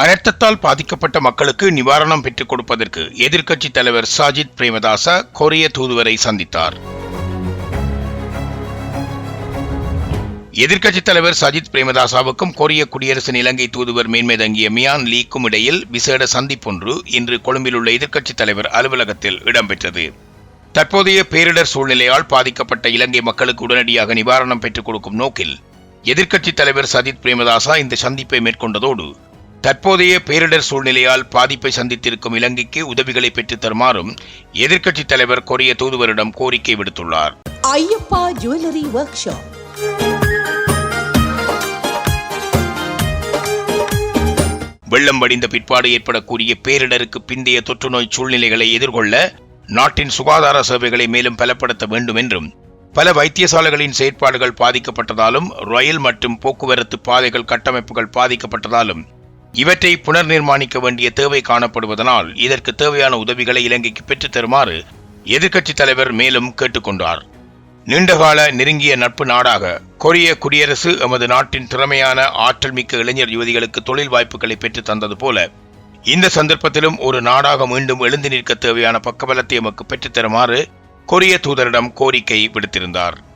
அனர்த்தத்தால் பாதிக்கப்பட்ட மக்களுக்கு நிவாரணம் பெற்றுக் கொடுப்பதற்கு எதிர்க்கட்சித் தலைவர் சாஜித் பிரேமதாச கொரிய தூதுவரை சந்தித்தார். எதிர்க்கட்சித் தலைவர் சஜித் பிரேமதாசாவுக்கும் கொரிய குடியரசின் இலங்கை தூதுவர் மேன்மை தங்கிய மியான் லீக்கும் இடையில் விசேட சந்திப்பொன்று இன்று கொழும்பில் உள்ள எதிர்க்கட்சித் தலைவர் அலுவலகத்தில் இடம்பெற்றது. தற்போதைய பேரிடர் சூழ்நிலையால் பாதிக்கப்பட்ட இலங்கை மக்களுக்கு உடனடியாக நிவாரணம் பெற்றுக் கொடுக்கும் நோக்கில் எதிர்க்கட்சித் தலைவர் சஜித் பிரேமதாசா இந்த சந்திப்பை மேற்கொண்டதோடு தற்போதைய பேரிடர் சூழ்நிலையால் பாதிப்பை சந்தித்திருக்கும் இலங்கைக்கு உதவிகளை பெற்றுத் தருமாறும் எதிர்க்கட்சித் தலைவர் கொரிய தூதுவரிடம் கோரிக்கை விடுத்துள்ளார். ஐயப்பா ஜுவல்லரி ஒர்க் ஷாப் வெள்ளம் வடிந்த பிற்பாடு ஏற்படக்கூடிய பேரிடருக்கு பிந்தைய தொற்றுநோய் சூழ்நிலைகளை எதிர்கொள்ள நாட்டின் சுகாதார சேவைகளை மேலும் பலப்படுத்த வேண்டும் என்றும் பல வைத்தியசாலைகளின் செயற்பாடுகள் பாதிக்கப்பட்டதாலும் ரயில் மற்றும் போக்குவரத்து பாதைகள் கட்டமைப்புகள் பாதிக்கப்பட்டதாலும் இவற்றை புனர் நிர்மாணிக்க வேண்டிய தேவை காணப்படுவதனால் இதற்கு தேவையான உதவிகளை இலங்கைக்கு பெற்றுத் தருமாறு எதிர்க்கட்சித் தலைவர் மேலும் கேட்டுக்கொண்டார். நீண்டகால நெருங்கிய நட்பு நாடாக கொரிய குடியரசு எமது நாட்டின் திறமையான ஆற்றல் மிக்க இளைஞர் யுவதிகளுக்கு தொழில் வாய்ப்புகளை பெற்றுத் தந்தது போல இந்த சந்தர்ப்பத்திலும் ஒரு நாடாக மீண்டும் எழுந்து நிற்க தேவையான பக்கபலத்தை எமக்கு பெற்றுத் தருமாறு கொரிய தூதரிடம் கோரிக்கை விடுத்திருந்தார்.